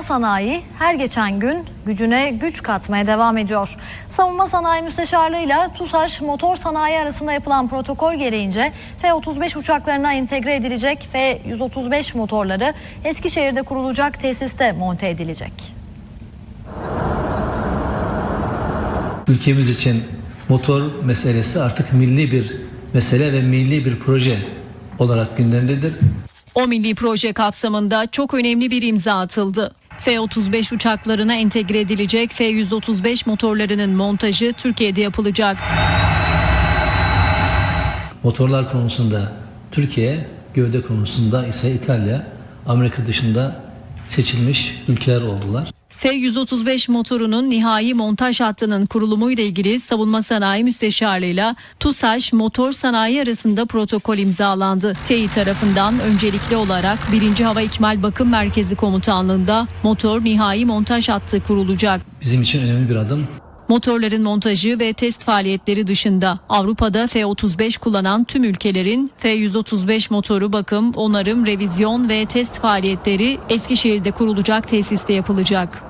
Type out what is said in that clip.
savunma sanayi her geçen gün gücüne güç katmaya devam ediyor. Savunma Sanayi Müsteşarlığıyla TUSAŞ motor sanayi arasında yapılan protokol gereğince F-35 uçaklarına entegre edilecek F-135 motorları Eskişehir'de kurulacak tesiste monte edilecek. Ülkemiz için motor meselesi artık milli bir mesele ve milli bir proje olarak gündemdedir. O milli proje kapsamında çok önemli bir imza atıldı. F-35 uçaklarına entegre edilecek F-135 motorlarının montajı Türkiye'de yapılacak. Motorlar konusunda Türkiye, gövde konusunda ise İtalya, Amerika dışında seçilmiş ülkeler oldular. F-135 motorunun nihai montaj hattının kurulumuyla ilgili Savunma Sanayi Müsteşarlığıyla TUSAŞ Motor Sanayi arasında protokol imzalandı. TEİ tarafından öncelikli olarak 1. Hava İkmal Bakım Merkezi Komutanlığı'nda motor nihai montaj hattı kurulacak. Bizim için önemli bir adım. Motorların montajı ve test faaliyetleri dışında Avrupa'da F-35 kullanan tüm ülkelerin F-135 motoru bakım, onarım, revizyon ve test faaliyetleri Eskişehir'de kurulacak tesiste yapılacak.